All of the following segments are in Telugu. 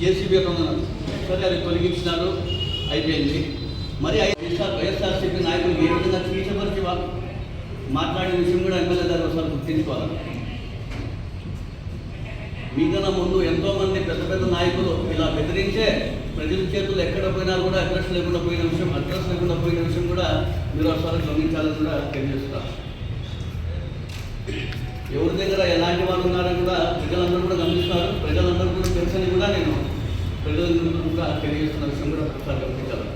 జేసీబీ ఉన్నారు సరే అది తొలగించినారు అయిపోయింది. మరి వైఎస్ఆర్ వైఎస్ఆర్సీపీ నాయకులు ఏ విధంగా కించపరిచి వాళ్ళు మాట్లాడిన విషయం కూడా ఎమ్మెల్యే గారు ఒకసారి గుర్తించుకోవాలి? మీకన్నా ముందు ఎంతోమంది పెద్ద పెద్ద నాయకులు ఇలా బెదిరించే ప్రజల చేతులు ఎక్కడ పోయినా కూడా అడ్రస్ లేకుండా పోయిన విషయం అడ్రస్ లేకుండా పోయిన విషయం కూడా మీరు ఒకసారి గమనించాలని కూడా తెలియజేస్తారు ఎవరి దగ్గర ఎలాంటి వాళ్ళు ఉన్నారని కూడా ప్రజలందరూ కూడా గమనిస్తారు ప్రజలందరూ కూడా తెలుసని కూడా నేను ప్రజలందరూ తెలియజేస్తున్న విషయం కూడా ఒకసారి గమనించాలి.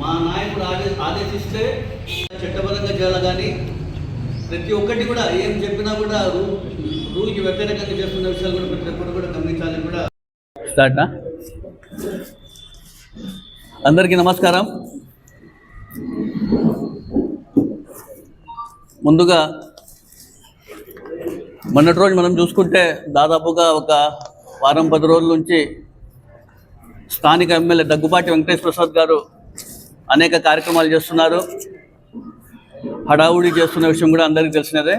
మా నాయకుడు ఆదే ఆదేశిస్తే చట్టపరంగా చేయాలి కానీ ప్రతి ఒక్కటి కూడా ఏం చెప్పినా కూడా రూ రూల్కి వ్యతిరేకంగా చేస్తున్న విషయాలు కూడా ప్రతి ఒక్కరు కూడా గమనించాలని కూడా స్టార్ట్? అందరికీ నమస్కారం. ముందుగా మొన్నటి రోజు మనం చూసుకుంటే దాదాపుగా ఒక వారం పది రోజుల నుంచి స్థానిక ఎమ్మెల్యే దగ్గుబాటి వెంకటేష్ ప్రసాద్ గారు అనేక కార్యక్రమాలు చేస్తున్నారు. హడావుడి చేస్తున్న విషయం కూడా అందరికీ తెలిసినదే.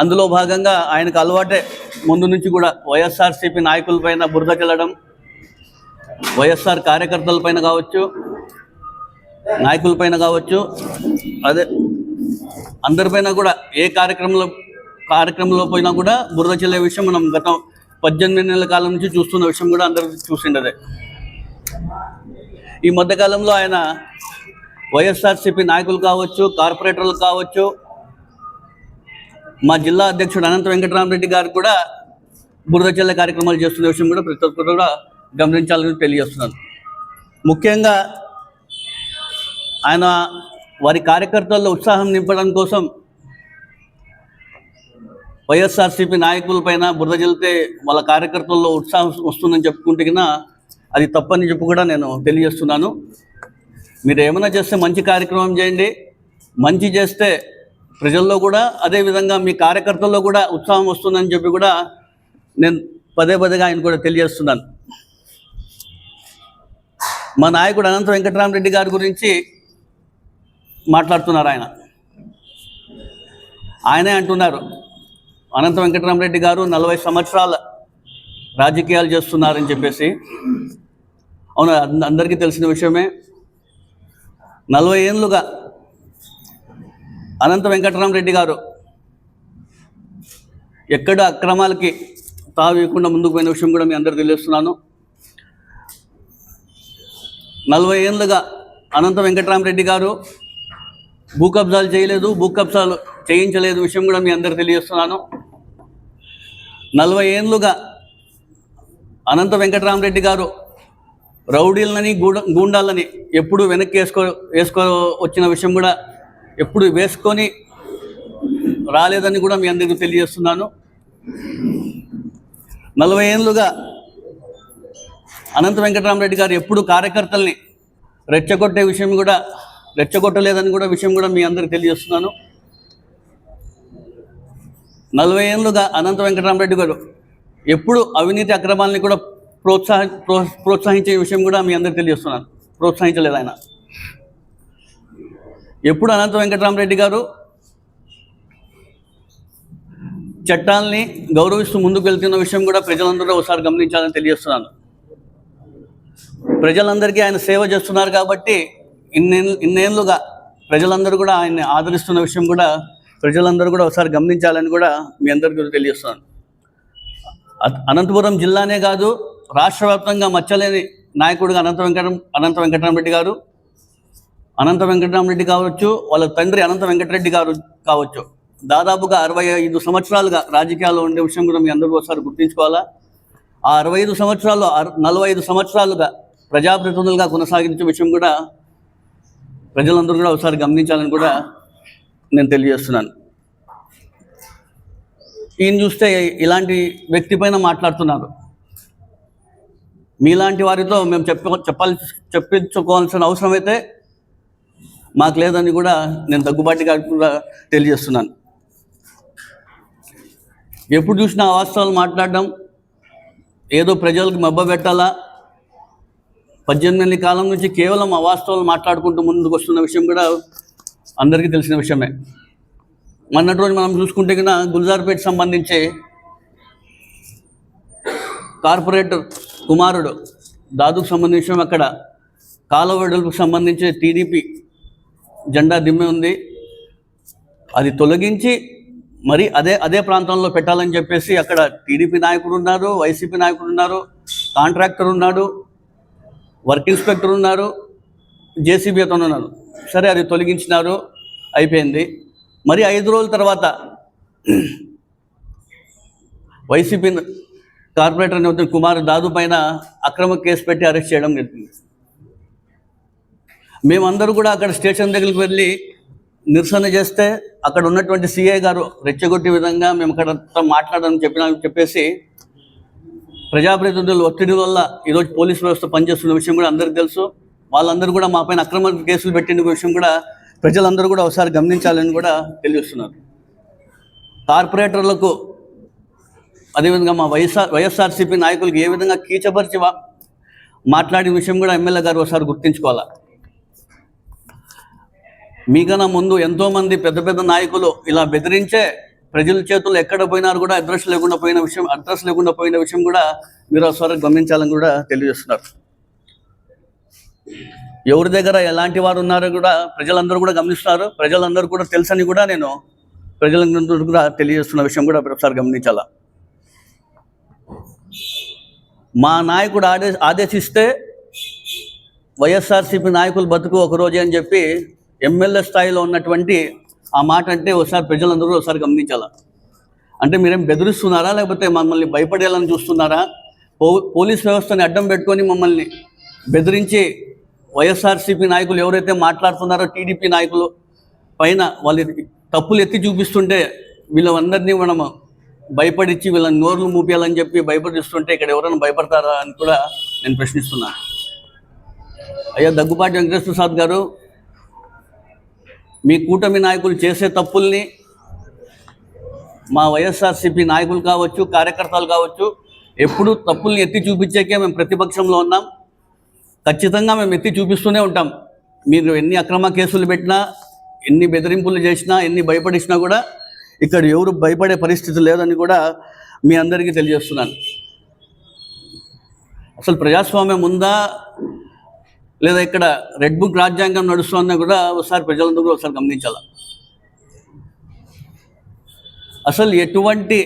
అందులో భాగంగా ఆయనకు అలవాటే ముందు నుంచి కూడా వైఎస్ఆర్సీపీ నాయకులపైన బురద చెల్లడం వైఎస్ఆర్ కార్యకర్తలపైన కావచ్చు నాయకులపైన కావచ్చు అదే అందరిపైన కూడా ఏ కార్యక్రమంలో కార్యక్రమంలో పోయినా కూడా బురద చెల్లే విషయం మనం గత పద్దెనిమిది నెలల కాలం నుంచి చూస్తున్న విషయం కూడా అందరూ చూసిండదే ఈ మధ్యకాలంలో ఆయన వైఎస్ఆర్సీపీ నాయకులు కావచ్చు కార్పొరేటర్లు కావచ్చు మా జిల్లా అధ్యక్షుడు అనంత వెంకటరామరెడ్డి గారు కూడా బురద చెల్లె కార్యక్రమాలు చేస్తున్న విషయం కూడా ప్రతి ఒక్కరు కూడా గమనించాలని తెలియజేస్తున్నాను. ముఖ్యంగా ఆయన వారి కార్యకర్తల్లో ఉత్సాహం నింపడం కోసం వైఎస్ఆర్సీపీ నాయకులపైన బురద చల్లితే వాళ్ళ కార్యకర్తల్లో ఉత్సాహం వస్తుందని చెప్పుకుంటే అది తప్పని చెప్పు కూడా నేను తెలియజేస్తున్నాను. మీరు ఏమైనా చేస్తే మంచి కార్యక్రమం చేయండి. మంచి చేస్తే ప్రజల్లో కూడా అదే విధంగా మీ కార్యకర్తల్లో కూడా ఉత్సాహం వస్తుందని చెప్పి కూడా నేను పదే పదేగా ఆయన కూడా తెలియజేస్తున్నాను. మా నాయకుడు అనంత వెంకటరామరెడ్డి గారి గురించి మాట్లాడుతున్నారు ఆయన. ఆయనే అంటున్నారు. అనంత వెంకటరామరెడ్డి గారు నలభై సంవత్సరాల రాజకీయాలు చేస్తున్నారని చెప్పేసి. అవును అంద- అందరికీ తెలిసిన విషయమే. నలభై ఏళ్ళుగా అనంత వెంకటరామరెడ్డి గారు ఎక్కడ అక్రమాలకి తావీయకుండా ముందుకు పోయిన విషయం కూడా మీ అందరు తెలియస్తున్నాను నలభై ఏళ్ళుగా అనంత వెంకటరామరెడ్డి గారు భూ కబ్జాలు చేయలేదు భూ కబ్జాలు చేయించలేదు విషయం కూడా మీ అందరు తెలియజేస్తున్నాను. నలభై ఏళ్ళుగా అనంత వెంకటరామరెడ్డి గారు రౌడీలని గూడ గూండాలని ఎప్పుడు వెనక్కి వేసుకో వేసుకో వచ్చిన విషయం కూడా ఎప్పుడు వేసుకొని రాలేదని కూడా మీ అందరికీ తెలియజేస్తున్నాను. నలభై ఏళ్ళుగా అనంత వెంకటరామరెడ్డి గారు ఎప్పుడు కార్యకర్తల్ని రెచ్చగొట్టే విషయం కూడా రెచ్చగొట్టలేదని కూడా విషయం కూడా మీ అందరికి తెలియజేస్తున్నాను. నలభై ఏళ్ళుగా అనంత వెంకటరామరెడ్డి గారు. ఎప్పుడు అవినీతి అక్రమాలని కూడా ప్రోత్సాహ ప్రో- ప్రోత్సహించే విషయం కూడా మీ అందరికి తెలియజేస్తున్నాను. ప్రోత్సహించలేదు ఆయన. ఎప్పుడు అనంత వెంకటరామరెడ్డి గారు చట్టాలని గౌరవిస్తూ ముందుకు వెళ్తున్న విషయం కూడా ప్రజలందరూ ఒకసారి గమనించాలని తెలియజేస్తున్నాను. ప్రజలందరికీ ఆయన సేవ చేస్తున్నారు కాబట్టి ఇన్నే ఇన్నేళ్ళుగా ప్రజలందరూ కూడా ఆయన్ని ఆదరిస్తున్న విషయం కూడా ప్రజలందరూ కూడా ఒకసారి గమనించాలని కూడా మీ అందరికీ తెలియజేస్తున్నాను. అనంతపురం జిల్లానే కాదు రాష్ట్ర వ్యాప్తంగా మచ్చలేని నాయకుడుగా అనంత వెంకట అనంత వెంకటరామరెడ్డి గారు అనంత వెంకటరామరెడ్డి కావచ్చు వాళ్ళ తండ్రి అనంత వెంకటరెడ్డి గారు కావచ్చు. దాదాపుగా అరవై ఐదు సంవత్సరాలుగా రాజకీయాల్లో ఉండే విషయం కూడా మీ అందరూ ఒకసారి గుర్తించుకోవాలా? ఆ అరవై ఐదు సంవత్సరాలు నలభై ఐదు సంవత్సరాలుగా ప్రజాప్రతినిధులుగా కొనసాగించే విషయం కూడా ప్రజలందరూ కూడా ఒకసారి గమనించాలని కూడా నేను తెలియజేస్తున్నాను. ఈయన చూస్తే ఇలాంటి వ్యక్తి పైన మాట్లాడుతున్నారు. మీలాంటి వారితో మేము చెప్ప చెప్పాలి చెప్పించుకోవాల్సిన అవసరం అయితే మాకు లేదని కూడా నేను తగ్గుబాటుగా కూడా తెలియజేస్తున్నాను. ఎప్పుడు చూసినా అవాస్తవాలు మాట్లాడడం ఏదో ప్రజలకు మబ్బ పెట్టాలా? పద్దెనిమిది కాలం నుంచి కేవలం అవాస్తవాలు మాట్లాడుకుంటూ ముందుకు వస్తున్న విషయం కూడా అందరికీ తెలిసిన విషయమే. మొన్నటి రోజు మనం చూసుకుంటే కన్నా గుల్జార్పేట్ సంబంధించి కార్పొరేటర్ కుమారుడు దాదుకు సంబంధించిన అక్కడ కాలువ వెడల్పుకు సంబంధించి టీడీపీ జెండా దిమ్మె ఉంది. అది తొలగించి మరి అదే అదే ప్రాంతంలో పెట్టాలని చెప్పేసి అక్కడ టీడీపీ నాయకుడు ఉన్నారు వైసీపీ నాయకుడు ఉన్నారు కాంట్రాక్టర్ ఉన్నాడు వర్క్ ఇన్స్పెక్టర్ ఉన్నారు జేసీబీ అతను ఉన్నారు. సరే అది తొలగించినారు అయిపోయింది. మరి ఐదు రోజుల తర్వాత వైసీపీ కార్పొరేటర్ నిమిత్తం కుమార్ దాదు పైన అక్రమ కేసు పెట్టి అరెస్ట్ చేయడం జరిగింది. మేమందరూ కూడా అక్కడ స్టేషన్ దగ్గరికి వెళ్ళి నిరసన చేస్తే అక్కడ ఉన్నటువంటి సిఐ గారు రెచ్చగొట్టే విధంగా మేము అక్కడ మాట్లాడని చెప్పిన చెప్పేసి ప్రజాప్రతినిధుల ఒత్తిడి వల్ల ఈరోజు పోలీస్ వ్యవస్థ పనిచేస్తున్న విషయం కూడా అందరికీ తెలుసు. వాళ్ళందరూ కూడా మా పైన అక్రమ కేసులు పెట్టిన విషయం కూడా ప్రజలందరూ కూడా ఒకసారి గమనించాలని కూడా తెలియజేస్తున్నారు. కార్పొరేటర్లకు అదేవిధంగా మా వైఎస్ఆర్ వైఎస్ఆర్సీపీ నాయకులకు ఏ విధంగా కీచపరిచి మాట్లాడిన విషయం కూడా ఎమ్మెల్యే గారు ఒకసారి గుర్తించుకోవాలా? మీకన్నా ముందు ఎంతోమంది పెద్ద పెద్ద నాయకులు ఇలా బెదిరించే ప్రజల చేతులు ఎక్కడ పోయినారు కూడా అడ్రస్ లేకుండా పోయిన విషయం అడ్రస్ లేకుండా పోయిన విషయం కూడా మీరు ఒకసారి గమనించాలని కూడా తెలియజేస్తున్నారు. ఎవరి దగ్గర ఎలాంటి వారు ఉన్నారో కూడా ప్రజలందరూ కూడా గమనిస్తున్నారు. ప్రజలందరూ కూడా తెలుసని కూడా నేను ప్రజలందరూ కూడా తెలియజేస్తున్న విషయం కూడా ఒకసారి గమనించాలా? మా నాయకుడు ఆదే ఆదేశిస్తే వైఎస్ఆర్సీపీ నాయకులు బతుకు ఒకరోజే అని చెప్పి ఎమ్మెల్యే స్థాయిలో ఉన్నటువంటి ఆ మాట అంటే ఒకసారి ప్రజలందరూ ఒకసారి గమనించాలా? అంటే మీరేం బెదిరిస్తున్నారా? లేకపోతే మమ్మల్ని భయపడేయాలని చూస్తున్నారా? పో పోలీస్ వ్యవస్థని అడ్డం పెట్టుకొని మమ్మల్ని బెదిరించి వైఎస్ఆర్సీపీ నాయకులు ఎవరైతే మాట్లాడుతున్నారో టీడీపీ నాయకులు పైన వాళ్ళు తప్పులు ఎత్తి చూపిస్తుంటే వీళ్ళందరినీ మనం భయపడిచ్చి వీళ్ళని నోర్లు మూపేయాలని చెప్పి భయపడిస్తుంటే ఇక్కడ ఎవరైనా భయపడతారా అని కూడా నేను ప్రశ్నిస్తున్నాను అయ్యా దగ్గుపాటి వెంకటేశ్వర ప్రసాద్ గారు మీ కూటమి నాయకులు చేసే తప్పుల్ని మా వైఎస్ఆర్సీపీ నాయకులు కావచ్చు కార్యకర్తలు కావచ్చు ఎప్పుడు తప్పుల్ని ఎత్తి చూపించాకే మేము ప్రతిపక్షంలో ఉన్నాం. ఖచ్చితంగా మేము ఎత్తి చూపిస్తూనే ఉంటాం. మీరు ఎన్ని అక్రమ కేసులు పెట్టినా ఎన్ని బెదిరింపులు చేసినా ఎన్ని భయపడిసినా కూడా ఇక్కడ ఎవరు భయపడే పరిస్థితి లేదని కూడా మీ అందరికీ తెలియజేస్తున్నాను. అసలు ప్రజాస్వామ్యం ఉందా? లేదా ఇక్కడ రెడ్ బుక్ రాజ్యాంగం నడుస్తుందా కూడా ఒకసారి ప్రజలందరూ కూడా ఒకసారి గమనించాలి? అసలు ఎటువంటి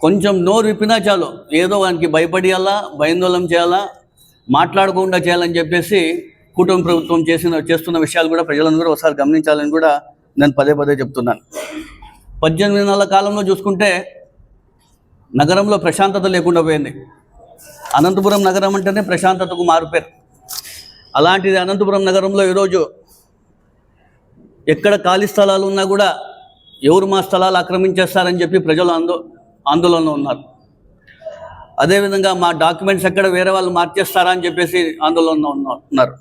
కొంచెం నోరు విప్పినా చాలు. ఏదో వానికి భయపడియాలా భయాందోళన చేయాలా? మాట్లాడకుండా చేయాలని చెప్పేసి కుటుంబ ప్రభుత్వం చేసిన చేస్తున్న విషయాలు కూడా ప్రజలందరూ ఒకసారి గమనించాలని కూడా నేను పదే పదే చెప్తున్నాను. పద్దెనిమిది నెలల కాలంలో చూసుకుంటే నగరంలో ప్రశాంతత లేకుండా పోయింది. అనంతపురం నగరం అంటేనే ప్రశాంతతకు మారుపేరు అలాంటిది అనంతపురం నగరంలో ఈరోజు ఎక్కడ ఖాళీ స్థలాలు ఉన్నా కూడా ఎవరు మా స్థలాలు ఆక్రమించేస్తారని చెప్పి ప్రజలు ఆందో ఆందోళనలో ఉన్నారు. అదేవిధంగా మా డాక్యుమెంట్స్ ఎక్కడ వేరే వాళ్ళు మార్చేస్తారా అని చెప్పేసి ఆందోళనలో ఉన్నారు.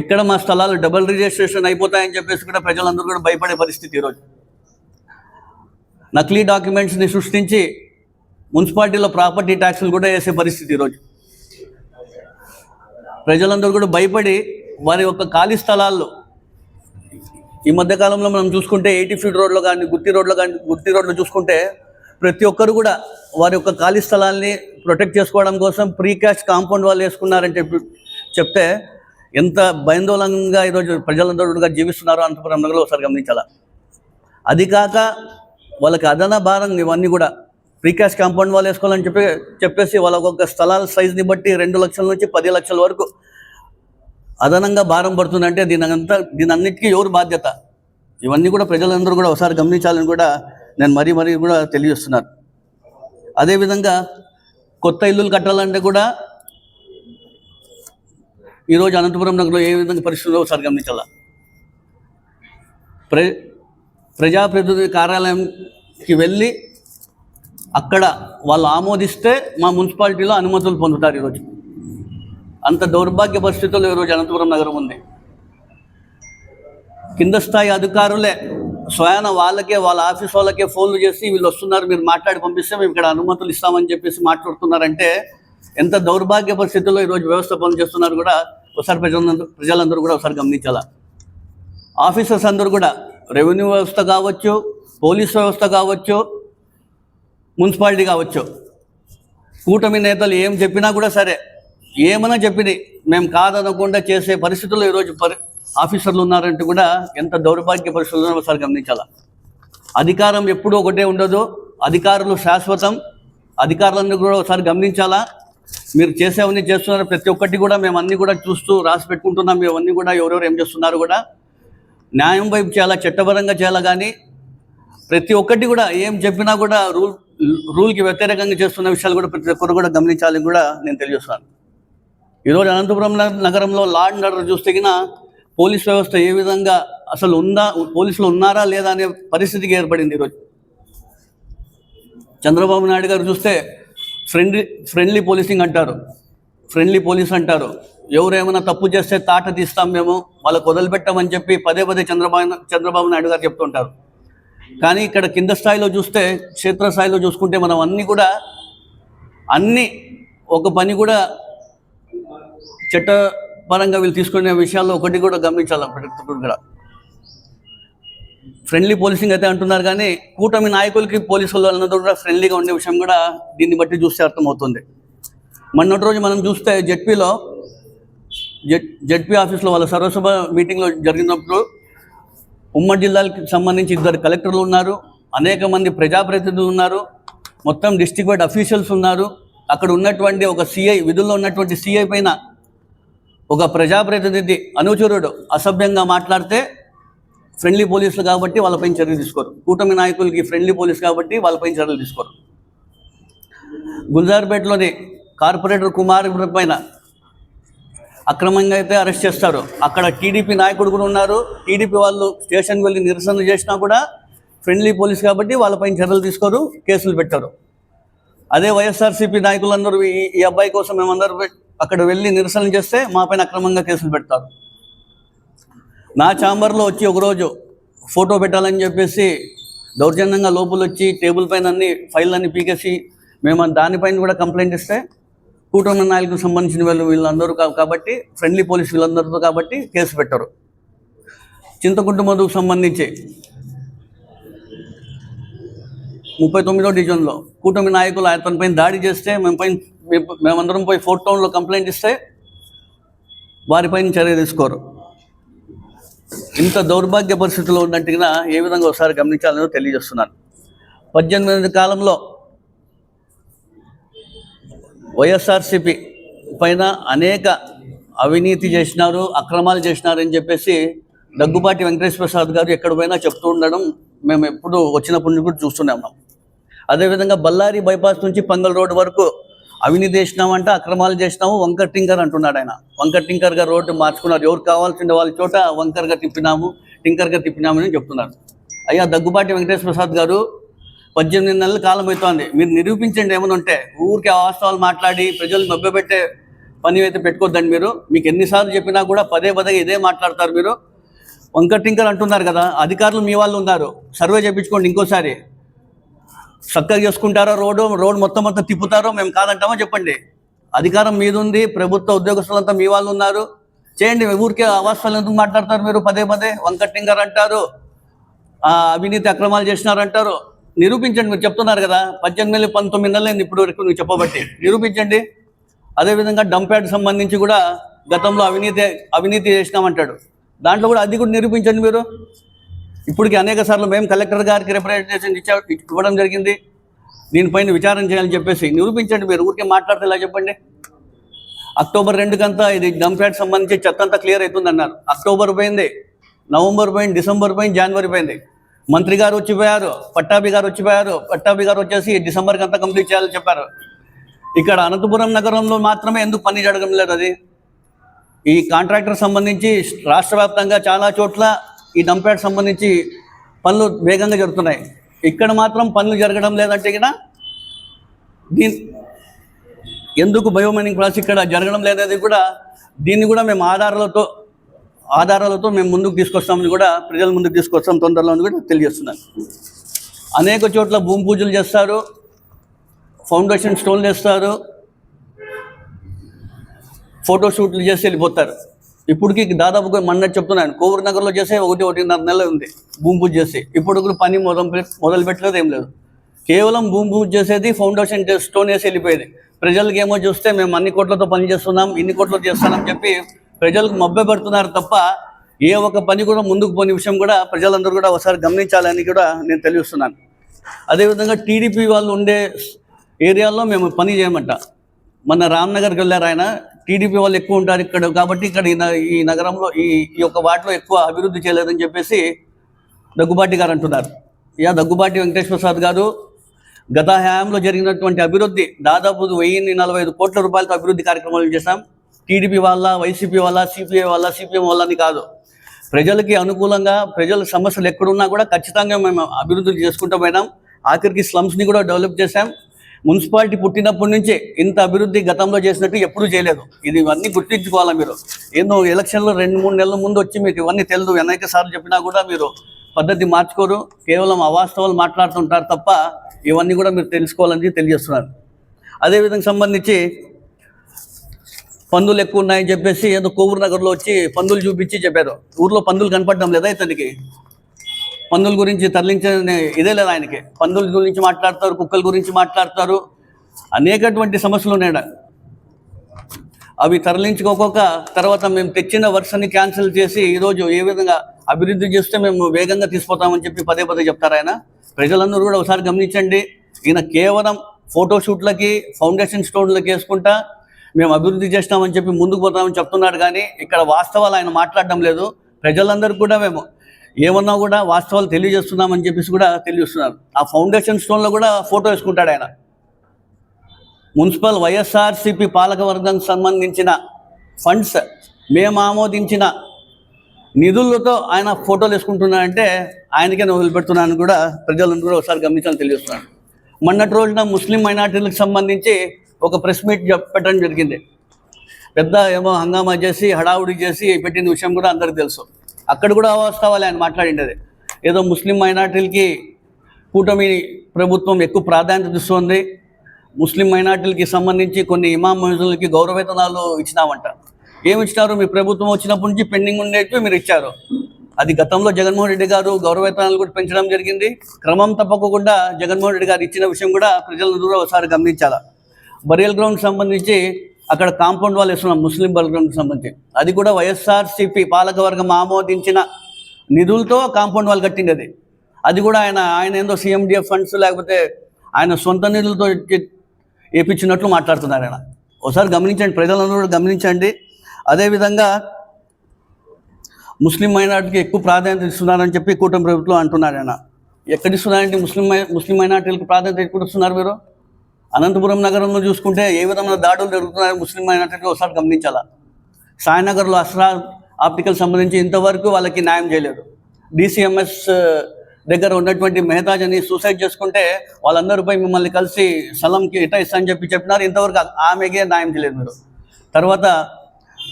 ఎక్కడ మా స్థలాలు డబుల్ రిజిస్ట్రేషన్ అయిపోతాయని చెప్పేసి కూడా ప్రజలందరూ కూడా భయపడే పరిస్థితి ఈరోజు. నకిలీ డాక్యుమెంట్స్ని సృష్టించి మున్సిపాలిటీలో ప్రాపర్టీ ట్యాక్స్లు కూడా వేసే పరిస్థితి ఈరోజు. ప్రజలందరూ కూడా భయపడి వారి యొక్క ఖాళీ స్థలాల్లో ఈ మధ్యకాలంలో మనం చూసుకుంటే ఎయిటీ ఫీట్ రోడ్లో కానీ గుత్తి రోడ్లో కానీ గుత్తి రోడ్లో చూసుకుంటే ప్రతి ఒక్కరు కూడా వారి యొక్క ఖాళీ స్థలాల్ని ప్రొటెక్ట్ చేసుకోవడం కోసం ప్రీ క్యాష్ కాంపౌండ్ వాళ్ళు వేసుకున్నారని చెప్పి చెప్తే ఎంత భయందోళనంగా ఈరోజు ప్రజలందరూ కూడా జీవిస్తున్నారో అనంతపురం నగరంలో ఒకసారి గమనించాల? అది కాక వాళ్ళకి అదన భారం ఇవన్నీ కూడా ప్రీ క్యాష్ కాంపౌండ్ వాళ్ళు వేసుకోవాలని చెప్పి చెప్పేసి వాళ్ళ ఒక్కొక్క స్థలాల సైజుని బట్టి రెండు లక్షల నుంచి పది లక్షల వరకు అదనంగా భారం పడుతుందంటే దీని అంతా దీని అన్నిటికీ ఎవరు బాధ్యత? ఇవన్నీ కూడా ప్రజలందరూ కూడా ఒకసారి గమనించాలని కూడా నేను మరీ మరీ కూడా తెలియజేస్తున్నాను. అదేవిధంగా కొత్త ఇల్లులు కట్టాలంటే కూడా ఈరోజు అనంతపురం నగరంలో ఏ విధంగా పరిస్థితుల్లో ఒకసారి గమనించాల? ప్ర ప్రజాప్రతినిధి కార్యాలయంకి వెళ్ళి అక్కడ వాళ్ళు ఆమోదిస్తే మా మున్సిపాలిటీలో అనుమతులు పొందుతారు ఈరోజు అంత దౌర్భాగ్య పరిస్థితుల్లో ఈరోజు అనంతపురం నగరం ఉంది. కింద స్థాయి అధికారులే స్వయాన వాళ్ళకే వాళ్ళ ఆఫీస్ వాళ్ళకే ఫోన్లు చేసి వీళ్ళు వస్తున్నారు మీరు మాట్లాడి పంపిస్తే మేము ఇక్కడ అనుమతులు ఇస్తామని చెప్పేసి మాట్లాడుతున్నారంటే ఎంత దౌర్భాగ్య పరిస్థితుల్లో ఈరోజు వ్యవస్థ పనులు చేస్తున్నారు కూడా ఒకసారి ప్రజలందరూ ప్రజలందరూ కూడా ఒకసారి గమనించాలా? ఆఫీసర్స్ అందరూ కూడా రెవెన్యూ వ్యవస్థ కావచ్చు పోలీస్ వ్యవస్థ కావచ్చు మున్సిపాలిటీ కావచ్చు కూటమి నేతలు ఏం చెప్పినా కూడా సరే ఏమైనా చెప్పినాయి. మేము కాదనకుండా చేసే పరిస్థితుల్లో ఈరోజు పరి ఆఫీసర్లు ఉన్నారంటే కూడా ఎంత దౌర్భాగ్య పరిస్థితులు ఒకసారి గమనించాలా. అధికారం ఎప్పుడూ ఒకటే ఉండదు అధికారులు శాశ్వతం అధికారులను కూడా ఒకసారి గమనించాలా. మీరు చేసేవన్నీ చేస్తున్నారు ప్రతి ఒక్కటి కూడా మేము అన్నీ కూడా చూస్తూ రాసి పెట్టుకుంటున్నాం మేము అన్నీ కూడా ఎవరెవరు ఏం చేస్తున్నారు కూడా. న్యాయం వైపు చేయాలా చట్టపరంగా చేయాలా కానీ ప్రతి ఒక్కటి కూడా ఏం చెప్పినా కూడా రూల్ రూల్కి వ్యతిరేకంగా చేస్తున్న విషయాలు కూడా ప్రతి ఒక్కరు కూడా గమనించాలని కూడా నేను తెలియజేస్తున్నాను. ఈరోజు అనంతపురం నగరంలో లా అండ్ ఆర్డర్ చూస్తే పోలీస్ వ్యవస్థ ఏ విధంగా అసలు ఉందా పోలీసులు ఉన్నారా లేదా అనే పరిస్థితికి ఏర్పడింది ఈరోజు. చంద్రబాబు నాయుడు గారు చూస్తే ఫ్రెండ్లీ ఫ్రెండ్లీ పోలీసింగ్ అంటారు. ఫ్రెండ్లీ పోలీస్ అంటారు. ఎవరేమైనా తప్పు చేస్తే తాట తీస్తాం మేము వాళ్ళకు వదిలిపెట్టామని చెప్పి పదే పదే చంద్రబాబు చంద్రబాబు నాయుడు గారు చెప్తుంటారు. కానీ ఇక్కడ కింద స్థాయిలో చూస్తే క్షేత్ర స్థాయిలో చూసుకుంటే మనం అన్నీ కూడా అన్నీ ఒక పని కూడా పరంగా వీళ్ళు తీసుకునే విషయాల్లో ఒకటి కూడా గమనించాలి ప్రతి కూడా. ఫ్రెండ్లీ పోలీసింగ్ అయితే అంటున్నారు కానీ కూటమి నాయకులకి పోలీసులు అన్నది కూడా ఫ్రెండ్లీగా ఉండే విషయం కూడా దీన్ని బట్టి చూస్తే అర్థమవుతుంది. మొన్నటి రోజు మనం చూస్తే జెడ్పీలో జెడ్ జెడ్పీ ఆఫీస్లో వాళ్ళ సర్వసభ మీటింగ్లో జరిగినప్పుడు ఉమ్మడి జిల్లాలకు సంబంధించి ఇద్దరు కలెక్టర్లు ఉన్నారు అనేక మంది ప్రజాప్రతినిధులు ఉన్నారు మొత్తం డిస్టిక్ వైడ్ అఫీషియల్స్ ఉన్నారు. అక్కడ ఉన్నటువంటి ఒక సిఐ విధుల్లో ఉన్నటువంటి సిఐ పైన ఒక ప్రజాప్రతినిధి అనుచరుడు అసభ్యంగా మాట్లాడితే ఫ్రెండ్లీ పోలీసులు కాబట్టి వాళ్ళపైన చర్యలు తీసుకోరు. కూటమి నాయకులకి ఫ్రెండ్లీ పోలీస్ కాబట్టి వాళ్ళపైన చర్యలు తీసుకోరు. గుల్జార్పేటలోని కార్పొరేటర్ కుమార్ పైన అక్రమంగా అయితే అరెస్ట్ చేస్తారు. అక్కడ టీడీపీ నాయకుడు కూడా ఉన్నారు. టీడీపీ వాళ్ళు స్టేషన్కి వెళ్ళి నిరసన చేసినా కూడా ఫ్రెండ్లీ పోలీస్ కాబట్టి వాళ్ళపైన చర్యలు తీసుకోరు కేసులు పెట్టారు. అదే వైఎస్ఆర్సీపీ నాయకులందరూ ఈ ఈ అబ్బాయి కోసం మేమందరూ అక్కడ వెళ్ళి నిరసన చేస్తే మా పైన అక్రమంగా కేసులు పెడతారు. నా ఛాంబర్లో వచ్చి ఒకరోజు ఫోటో పెట్టాలని చెప్పేసి దౌర్జన్యంగా లోపల వచ్చి టేబుల్ పైన అన్ని ఫైల్ అన్ని పీకేసి మేము దానిపైన కూడా కంప్లైంట్ ఇస్తే కూటమి నాయకులకు సంబంధించిన వాళ్ళు వీళ్ళందరూ కాబట్టి ఫ్రెండ్లీ పోలీస్ వీళ్ళందరితో కాబట్టి కేసు పెట్టరు. చింతకుంట మధుకు సంబంధించి ముప్పై తొమ్మిదో డివిజన్లో కూటమి నాయకులు అతనిపైన దాడి చేస్తే మేము పైన మేమందరం పోయి ఫోర్త్ టౌన్లో కంప్లైంట్ ఇస్తే వారిపైన చర్య తీసుకోరు. ఇంత దౌర్భాగ్య పరిస్థితిలో ఉన్నట్టుగా ఏ విధంగా ఒకసారి గమనించాలని తెలియజేస్తున్నాను. పద్దెనిమిది కాలంలో వైఎస్ఆర్సిపి పైన అనేక అవినీతి చేసినారు అక్రమాలు చేసినారు అని చెప్పేసి దగ్గుబాటి వెంకటేశ్వర ప్రసాద్ గారు ఎక్కడ పోయినా చెప్తూ ఉండడం మేము ఎప్పుడు వచ్చినప్పటి నుంచి కూడా చూస్తూనే ఉన్నాం. అదేవిధంగా బళ్ళారి బైపాస్ నుంచి పంగల్ రోడ్ వరకు అవినీతి చేసినామంటే అక్రమాలు చేసినాము వంకర్ టింకర్ అంటున్నాడు ఆయన. వంకర్ టింకర్గా రోడ్డు మార్చుకున్నారు. ఎవరు కావాల్సిన వాళ్ళ చోట వంకర్గా తిప్పినాము టింకర్గా తిప్పినాము అని చెప్తున్నారు. అయ్యా దగ్గుబాటి వెంకటేశ్వర ప్రసాద్ గారు పద్దెనిమిది నెలల కాలం అవుతోంది మీరు నిరూపించండి ఏమైనా ఉంటే ఊరికే వాస్తవాలు మాట్లాడి ప్రజలు మభ్యపెట్టే పని అయితే పెట్టుకోద్దండి మీరు. మీకు ఎన్నిసార్లు చెప్పినా కూడా పదే పదే ఇదే మాట్లాడతారు మీరు. వంకర్ టింకర్ అంటున్నారు కదా అధికారులు మీ వాళ్ళు ఉన్నారు. సర్వే చేయించుకోండి ఇంకోసారి. చక్కగా చేసుకుంటారో రోడ్డు రోడ్డు మొత్తం మొత్తం తిప్పుతారో మేము కాదంటామో చెప్పండి. అధికారం మీదుంది ప్రభుత్వ ఉద్యోగస్తులంతా మీ వాళ్ళు ఉన్నారు. చేయండి ఊరికే అవాస్తవాలు ఎందుకు మాట్లాడతారు మీరు? పదే పదే వంకర్ అంటారు. అవినీతి అక్రమాలు చేసినారంటారు. నిరూపించండి మీరు చెప్తున్నారు కదా పద్దెనిమిది నెలలు పంతొమ్మిది నెలలు అయింది ఇప్పుడు వరకు నువ్వు చెప్పబట్టి. నిరూపించండి. అదేవిధంగా డంప్యాడ్ సంబంధించి కూడా గతంలో అవినీతి అవినీతి చేసినామంటాడు. దాంట్లో కూడా అది కూడా నిరూపించండి మీరు. ఇప్పటికి అనేక సార్లు మేము కలెక్టర్ గారికి రిప్రజెంటేషన్ ఇచ్చా ఇవ్వడం జరిగింది. దీనిపైన విచారణ చేయాలని చెప్పేసి నిరూపించండి మీరు. ఊరికే మాట్లాడితే ఇలా చెప్పండి. అక్టోబర్ రెండుకంతా ఇది డంప్యాడ్ సంబంధించి చెత్త అంతా క్లియర్ అవుతుంది అన్నారు అక్టోబర్ పోయింది. నవంబర్ పోయింది. డిసెంబర్ పోయింది. జనవరి పోయింది. మంత్రి గారు వచ్చిపోయారు. పట్టాభి గారు వచ్చిపోయారు. పట్టాభి గారు వచ్చేసి డిసెంబర్కి అంతా కంప్లీట్ చేయాలని చెప్పారు. ఇక్కడ అనంతపురం నగరంలో మాత్రమే ఎందుకు పని జరగడం లేదు అది? ఈ కాంట్రాక్టర్ సంబంధించి రాష్ట్ర వ్యాప్తంగా చాలా చోట్ల ఈ డంప్యాడ్ సంబంధించి పనులు వేగంగా జరుగుతున్నాయి. ఇక్కడ మాత్రం పనులు జరగడం లేదంటే ఇక్కడ దీని ఎందుకు బయోమైనింగ్ ప్రాసెస్ ఇక్కడ జరగడం లేదనేది కూడా దీన్ని కూడా మేము ఆధారాలతో ఆధారాలతో మేము ముందుకు తీసుకొస్తామని కూడా ప్రజల ముందుకు తీసుకొస్తాం తొందరలో అని కూడా తెలియజేస్తున్నాను అనేక చోట్ల భూమి పూజలు చేస్తారు ఫౌండేషన్ స్టోన్లు వేస్తారు ఫోటో షూట్లు చేసి వెళ్ళిపోతారు. ఇప్పటికి దాదాపుగా మొన్న చెప్తున్నాను కోవూరు నగర్లో చేసే ఒకటి ఒకటిన్నర నెల ఉంది భూమి పూజ చేసి. ఇప్పుడు పని మొదలు మొదలు పెట్టలేదు ఏం లేదు. కేవలం భూమి పూజ చేసేది ఫౌండేషన్ స్టోన్ వేసి వెళ్ళిపోయేది. ప్రజలకు ఏమో చూస్తే మేము అన్ని కోట్లతో పని చేస్తున్నాం ఇన్ని కోట్లు చేస్తున్నాం చెప్పి ప్రజలకు మబ్బె పెడుతున్నారు తప్ప ఏ ఒక్క పని కూడా ముందుకు పోని విషయం కూడా ప్రజలందరూ కూడా ఒకసారి గమనించాలని కూడా నేను తెలియస్తున్నాను అదేవిధంగా టీడీపీ వాళ్ళు ఉండే ఏరియాలో మేము పని చేయమంట. మన రామ్నగర్కి వెళ్ళారు ఆయన టీడీపీ వాళ్ళు ఎక్కువ ఉంటారు ఇక్కడ కాబట్టి ఇక్కడ ఈ నగరంలో ఈ ఈ యొక్క వాటిలో ఎక్కువ అభివృద్ధి చేయలేదని చెప్పేసి దగ్గుబాటి గారు అంటున్నారు. యా దగ్గుబాటి వెంకటేశ్వర ప్రసాద్ గారు గత హయాంలో జరిగినటువంటి అభివృద్ధి దాదాపు వెయ్యి నలభై ఐదు కోట్ల రూపాయలతో అభివృద్ధి కార్యక్రమాలు చేశాం. టీడీపీ వాళ్ళ వైసీపీ వాళ్ళ సిపిఐ వాళ్ళ సిపిఎం వాళ్ళని కాదు. ప్రజలకి అనుకూలంగా ప్రజల సమస్యలు ఎక్కడున్నా కూడా ఖచ్చితంగా మేము అభివృద్ధి చేసుకుంటూ పోయినాం. ఆఖరికి స్లమ్స్ని కూడా డెవలప్ చేశాం. మున్సిపాలిటీ పుట్టినప్పటి నుంచి ఇంత అభివృద్ధి గతంలో చేసినట్టు ఎప్పుడూ చేయలేదు. ఇది ఇవన్నీ గుర్తించుకోవాలా మీరు? ఏందో ఎలక్షన్లో రెండు మూడు నెలల ముందు వచ్చి మీకు ఇవన్నీ తెలియదు వెనక సార్లు చెప్పినా కూడా మీరు పద్ధతి మార్చుకోరు. కేవలం అవాస్తవాలు మాట్లాడుతుంటారు తప్ప ఇవన్నీ కూడా మీరు తెలుసుకోవాలని తెలియజేస్తున్నారు. అదేవిధంగా సంబంధించి పందులు ఎక్కువ ఉన్నాయని చెప్పేసి ఏదో కోవూరు నగర్లో వచ్చి పందులు చూపించి చెప్పారు. ఊర్లో పందులు కనపడడం లేదా ఇతనికి? పందుల గురించి తరలించే ఇదే లేదు ఆయనకి. పందుల గురించి మాట్లాడతారు కుక్కల గురించి మాట్లాడతారు. అనేకటువంటి సమస్యలు ఉన్నాయి అవి తరలించుకోక తర్వాత మేము తెచ్చిన వర్షాన్ని క్యాన్సిల్ చేసి ఈరోజు ఏ విధంగా అభివృద్ధి చేస్తే మేము వేగంగా తీసుకుపోతామని చెప్పి పదే పదే చెప్తారు ఆయన. ప్రజలందరూ కూడా ఒకసారి గమనించండి. ఈయన కేవలం ఫోటోషూట్లకి ఫౌండేషన్ స్టోన్లకి వేసుకుంటా మేము అభివృద్ధి చేస్తామని చెప్పి ముందుకు పోతామని చెప్తున్నాడు కానీ ఇక్కడ వాస్తవాలు ఆయన మాట్లాడడం లేదు. ప్రజలందరూ కూడా మేము ఏమన్నా కూడా వాస్తవాలు తెలియజేస్తున్నామని చెప్పేసి కూడా తెలియజేస్తున్నారు. ఆ ఫౌండేషన్ స్టోన్లో కూడా ఫోటో వేసుకుంటాడు ఆయన. మున్సిపల్ వైఎస్ఆర్సిపి పాలకవర్గానికి సంబంధించిన ఫండ్స్ మేము ఆమోదించిన నిధులతో ఆయన ఫోటోలు వేసుకుంటున్నారంటే ఆయనకే నేను వదిలిపెడుతున్నాను కూడా ప్రజలను కూడా ఒకసారి గమనించాలని తెలియజేస్తున్నాను మొన్నటి రోజున ముస్లిం మైనార్టీలకు సంబంధించి ఒక ప్రెస్ మీట్ పెట్టడం జరిగింది. పెద్ద ఏమో హంగామా చేసి హడావుడి చేసి పెట్టిన విషయం కూడా అందరికీ తెలుసు. అక్కడ కూడా వాస్తవాలే ఆయన మాట్లాడిండేది. ఏదో ముస్లిం మైనార్టీలకి కూటమి ప్రభుత్వం ఎక్కువ ప్రాధాన్యత ఇస్తుంది. ముస్లిం మైనార్టీలకి సంబంధించి కొన్ని ఇమాం మనుషులకి గౌరవేతనాలు ఇచ్చినామంట ఏమి ఇచ్చినారు? మీ ప్రభుత్వం వచ్చినప్పటి నుంచి పెండింగ్ ఉండేవి మీరు ఇచ్చారు. అది గతంలో జగన్మోహన్ రెడ్డి గారు గౌరవేతనాలు కూడా పెంచడం జరిగింది. క్రమం తప్పకుండా జగన్మోహన్ రెడ్డి గారు ఇచ్చిన విషయం కూడా ప్రజలందరూ ఒకసారి గమనించాలా. బరియల్ గ్రౌండ్ సంబంధించి అక్కడ కాంపౌండ్ వాళ్ళు ఇస్తున్నాం ముస్లిం బరియల్ సంబంధించి. అది కూడా వైఎస్ఆర్సీపీ పాలకవర్గం ఆమోదించిన నిధులతో కాంపౌండ్ వాళ్ళు కట్టింది అది. అది కూడా ఆయన ఆయన ఏందో సీఎండిఎఫ్ ఫండ్స్ లేకపోతే ఆయన సొంత నిధులతో వేపించినట్లు మాట్లాడుతున్నారు ఆయన. ఒకసారి గమనించండి ప్రజలందరూ కూడా గమనించండి. అదేవిధంగా ముస్లిం మైనార్టీకి ఎక్కువ ప్రాధాన్యత ఇస్తున్నారని చెప్పి కూటమి ప్రభుత్వం అంటున్నారు ఆయన. ఎక్కడ ఇస్తున్నారంటే ముస్లిం మై- ముస్లిం మైనార్టీలకు ప్రాధాన్యత ఎక్కడ ఇస్తున్నారు మీరు? అనంతపురం నగరంలో చూసుకుంటే ఏ విధమైన దాడులు జరుగుతున్నాయో ముస్లిం మైనార్టీకి ఒకసారి గమనించాలా? సాయినగర్లో అస్రా ఆప్టికల్ సంబంధించి ఇంతవరకు వాళ్ళకి న్యాయం చేయలేదు. డిసిఎంఎస్ దగ్గర ఉన్నటువంటి మెహతాజ్ అని సూసైడ్ చేసుకుంటే వాళ్ళందరిపై మిమ్మల్ని కలిసి స్థలంకి ఇటా ఇస్తా అని చెప్పి చెప్పినారు. ఇంతవరకు ఆమెకే న్యాయం చేయలేదు మీరు. తర్వాత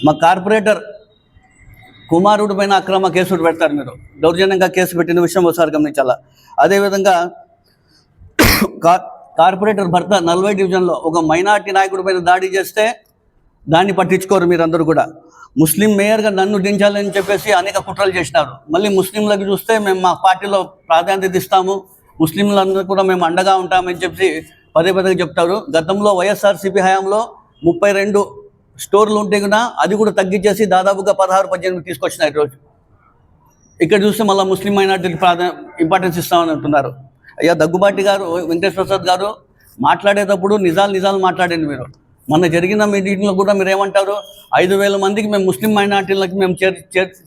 మా కార్పొరేటర్ కుమారుడి పైన అక్రమ కేసులు పెడతారు మీరు. దౌర్జన్యంగా కేసు పెట్టిన విషయం ఒకసారి గమనించాలా? అదేవిధంగా కా- కార్పొరేటర్ భర్త నలభై డివిజన్లో ఒక మైనార్టీ నాయకుడి పైన దాడి చేస్తే దాన్ని పట్టించుకోరు మీరందరూ కూడా. ముస్లిం మేయర్గా నన్ను దించాలని చెప్పేసి అనేక కుట్రలు చేసినారు. మళ్ళీ ముస్లింలకు చూస్తే మేము మా పార్టీలో ప్రాధాన్యత ఇస్తాము. ముస్లింలందరూ కూడా మేము అండగా ఉంటామని చెప్పి పదే పదే చెప్తారు. గతంలో వైఎస్ఆర్సీపీ హయాంలో ముప్పై రెండు స్టోర్లు ఉంటే కూడా అది కూడా తగ్గించేసి దాదాపుగా పదహారు పద్దెనిమిది తీసుకొచ్చినారు ఈరోజు. ఇక్కడ చూస్తే మళ్ళీ ముస్లిం మైనార్టీకి ప్రాధాన్య ఇంపార్టెన్స్ ఇస్తామని అంటున్నారు. అయ్యా దగ్గుబాటి గారు వెంకటేశ్వర ప్రసాద్ గారు మాట్లాడేటప్పుడు నిజాలు నిజాలు మాట్లాడండి మీరు. మొన్న జరిగిన మీటింగ్లో కూడా మీరు ఏమంటారు ఐదు వేల మందికి మేము ముస్లిం మైనార్టీలకు మేము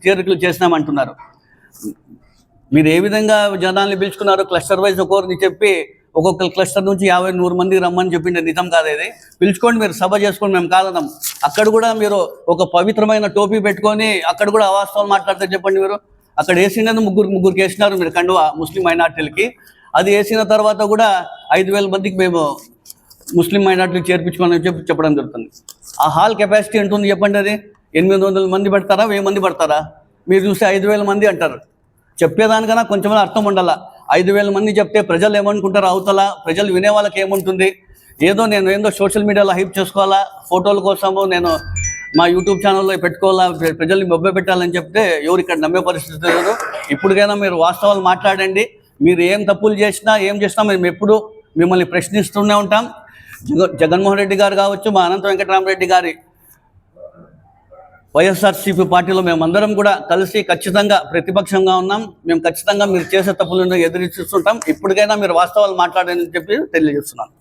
చేరికలు చేసినామంటున్నారు. మీరు ఏ విధంగా జనాల్ని పిలుచుకున్నారు క్లస్టర్ వైజ్ ఒక్కొక్కరిని చెప్పి ఒక్కొక్క క్లస్టర్ నుంచి యాభై నూరు మందికి రమ్మని చెప్పిండే నిజం కాదు ఇది. పిలుచుకోండి మీరు సభ చేసుకోండి మేము కాదన్నాం అక్కడ కూడా మీరు ఒక పవిత్రమైన టోపీ పెట్టుకొని అక్కడ కూడా అవాస్తవాలు మాట్లాడితే చెప్పండి మీరు. అక్కడ వేసినది ముగ్గురు ముగ్గురికి వేసినారు మీరు కండువా ముస్లిం మైనార్టీలకి. అది వేసిన తర్వాత కూడా ఐదు వేల మందికి మేము ముస్లిం మైనార్టీలు చేర్పించుకోవాలని చెప్పి చెప్పడం జరుగుతుంది. ఆ హాల్ కెపాసిటీ ఎంత ఉంది చెప్పండి అది? ఎనిమిది వందల మంది పడతారా? వెయ్యి మంది పడతారా? మీరు చూస్తే ఐదు వేల మంది అంటారు. చెప్పేదానికన్నా కొంచెం అర్థం ఉండాలా? ఐదు వేల మంది చెప్తే ప్రజలు ఏమనుకుంటారు? అవతల ప్రజలు వినే వాళ్ళకి ఏముంటుంది? ఏదో నేను ఏందో సోషల్ మీడియాలో హైప్ చేసుకోవాలా? ఫోటోల కోసము నేను మా యూట్యూబ్ ఛానల్లో పెట్టుకోవాలా? ప్రజల్ని మొబ్బే పెట్టాలని చెప్తే ఎవరు ఇక్కడ నమ్మే పరిస్థితి లేదు. ఇప్పటికైనా మీరు వాస్తవాలు మాట్లాడండి. మీరు ఏం తప్పులు చేసినా ఏం చేసినా మేము ఎప్పుడు మిమ్మల్ని ప్రశ్నిస్తూనే ఉంటాం. జగ జగన్మోహన్ రెడ్డి గారు కావచ్చు మా అనంత వెంకటరామరెడ్డి గారి వైఎస్ఆర్సీపీ పార్టీలో మేమందరం కూడా కలిసి ఖచ్చితంగా ప్రతిపక్షంగా ఉన్నాం. మేము ఖచ్చితంగా మీరు చేసే తప్పులను ఎదురు చూస్తుంటాం. ఇప్పటికైనా మీరు వాస్తవాలు మాట్లాడాలని చెప్పి తెలియజేస్తున్నాను.